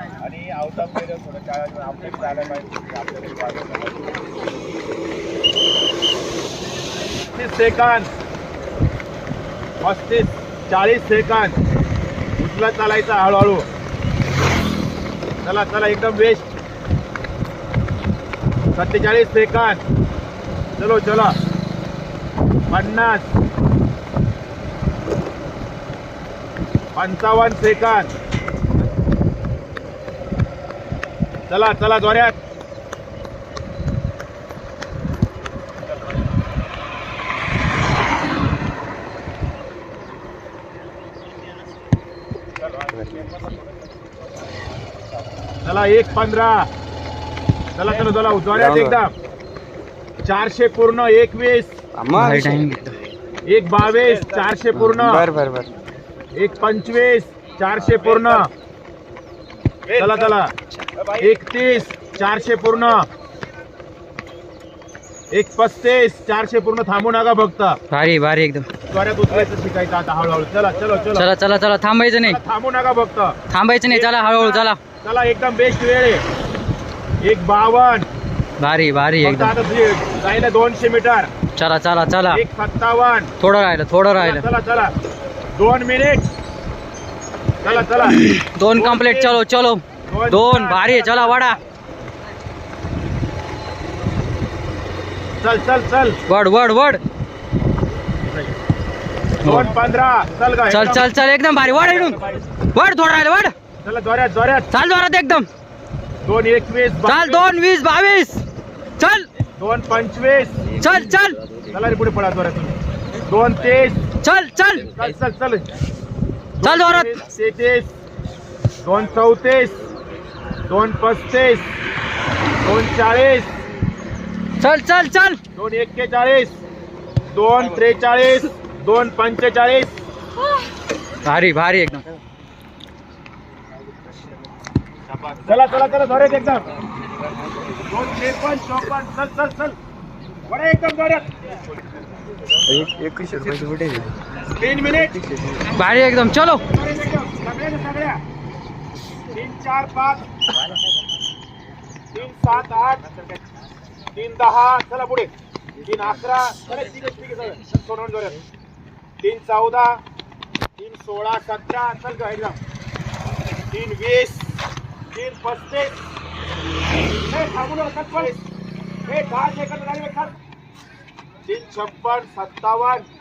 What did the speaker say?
आणि out of थोडं काय आपल्याला जायला पाहिजे. आपल्याला सेकंद. पस्तीस चाळीस सेकंद. कुठला चालायचा हळूहळू. चला चला एकदम वेस्ट. सत्तेचाळीस सेकंद. चलो चला. पन्नास. पंचावन्न सेकंद. चला चला जोऱ्यात चला एक पंधरा. चला चला चला जोऱ्यात एकदम चारशे पूर्ण एकवीस. एक बावीस चारशे पूर्ण. बर बर बर. एक पंचवीस चारशे पूर्ण. चला चला. एकतीस चारशे पूर्ण. एक पस्तीस चारशे पूर्ण. थांबू नका फक्त. भारी भारी एकदम. त्वऱ्यात शिकायचं आता हळूहळू. चला चलो चलो. चला चला चला. थांबायचं नाही. थांबू नका फक्त. थांबायचं नाही. चला हळूहळू चला. चला एकदम बेस्ट वेळ आहे. एक बावन्न भारी भारी फक्त एकदम. आता तुझी जायला दोनशे मीटर. चला चला चला. एक सत्तावन्न. थोडं राहिलं थोडं राहिलं. चला चला दोन मिनिट चला चला. दोन कंप्लीट चलो चलो. दोन भारी चला वाडा. चल चल चल. वड वड वड. दोन पंधरा. चल चल चल चल एकदम भारी. वड इकडून. वड थोडं राहिलं वड. चला जोऱ्यात जोऱ्यात चाल जोरात एकदम. दोन एकवीस चाल दोन वीस बावीस. चल. दोन पंचवीस. चल चल. चला रे पुढे पडा जोऱ्यात तुम्ही दोन तीस. चल चल. चल चल चल. चल जोरात. तेहतीस. दोन चौतीस. दोन पस्तीस दोन चाळीस चल चल चल. दोन एक्केचाळीस दोन त्रेचाळीस दोन पंचेचाळीस. भारी भारी एकदम. चला चला चला जोऱ्यात एकदम. दोन त्रेपन्न चौपन्न चल चल चल. बरं एकदम जोऱ्यात तीन मिनिट. भारी एकदम. चलो. सगळ्या सगळ्या. तीन चार पाच. तीन सात आठ. तीन दहा. चला पुढे. तीन अकरा. चला, सोडवून तीन चौदा. तीन सोळा सतरा. चल का एकदम तीन वीस. तीन पस्तीस. हे, थांबू नका, हे, दहा सेकंद झाले, तीन छप्पन सत्तावन्न.